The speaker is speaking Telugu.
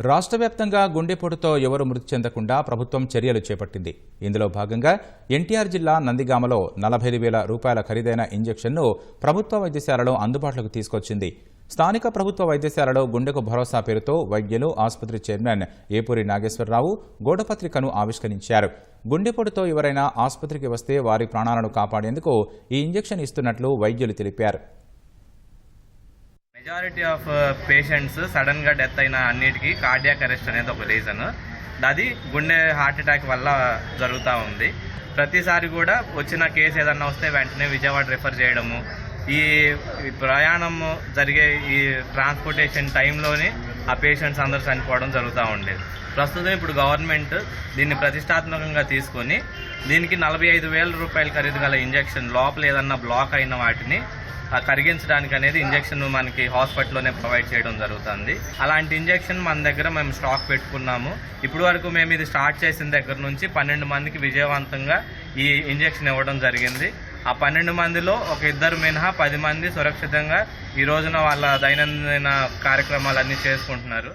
రాష్ట్ర వ్యాప్తంగా గుండెపోటుతో ఎవరు మృతి చెందకుండా ప్రభుత్వం చర్యలు చేపట్టింది. ఇందులో భాగంగా ఎన్టీఆర్ జిల్లా నందిగామలో నలభై వేల రూపాయల ఖరీదైన ఇంజెక్షన్ను ప్రభుత్వ వైద్యశాలలో అందుబాటులోకి తీసుకొచ్చింది. స్థానిక ప్రభుత్వ వైద్యశాలలో గుండెకు భరోసా పేరుతో వైద్యులు ఆసుపత్రి చైర్మన్ ఏపూరి నాగేశ్వరరావు గోడపత్రికను ఆవిష్కరించారు. గుండెపోటుతో ఎవరైనా ఆసుపత్రికి వస్తే వారి ప్రాణాలను కాపాడేందుకు ఈ ఇంజెక్షన్ ఇస్తున్నట్లు వైద్యులు తెలిపారు. మెజారిటీ ఆఫ్ పేషెంట్స్ సడన్గా డెత్ అయిన అన్నిటికీ కార్డియాక్ అరెస్ట్ అనేది ఒక రీజన్ అది గుండె హార్ట్ అటాక్ వల్ల జరుగుతూ ఉంది. ప్రతిసారి కూడా వచ్చిన కేసు ఏదన్నా వస్తే వెంటనే విజయవాడ రిఫర్ చేయడము. ఈ ప్రయాణము ప్రయాణం జరిగే ఈ ట్రాన్స్పోర్టేషన్ టైంలోనే ఆ పేషెంట్స్ అందరూ చనిపోవడం జరుగుతూ ఉండేది. ప్రస్తుతం ఇప్పుడు గవర్నమెంట్ దీన్ని ప్రతిష్టాత్మకంగా తీసుకొని దీనికి నలభై ఐదు వేల రూపాయల ఖరీదు గల ఇంజెక్షన్ లోపల ఏదన్నా బ్లాక్ అయిన వాటిని కరిగించడానికి అనేది ఇంజెక్షన్ మనకి హాస్పిటల్లోనే ప్రొవైడ్ చేయడం జరుగుతుంది. అలాంటి ఇంజెక్షన్ మన దగ్గర మేము స్టాక్ పెట్టుకున్నాము. ఇప్పుడు వరకు మేము ఇది స్టార్ట్ చేసిన దగ్గర నుంచి పన్నెండు మందికి విజయవంతంగా ఈ ఇంజెక్షన్ ఇవ్వడం జరిగింది. ఆ పన్నెండు మందిలో ఒక ఇద్దరు మినహా పది మంది సురక్షితంగా ఈ రోజున వాళ్ళ దైనందిన కార్యక్రమాలన్నీ చేసుకుంటున్నారు.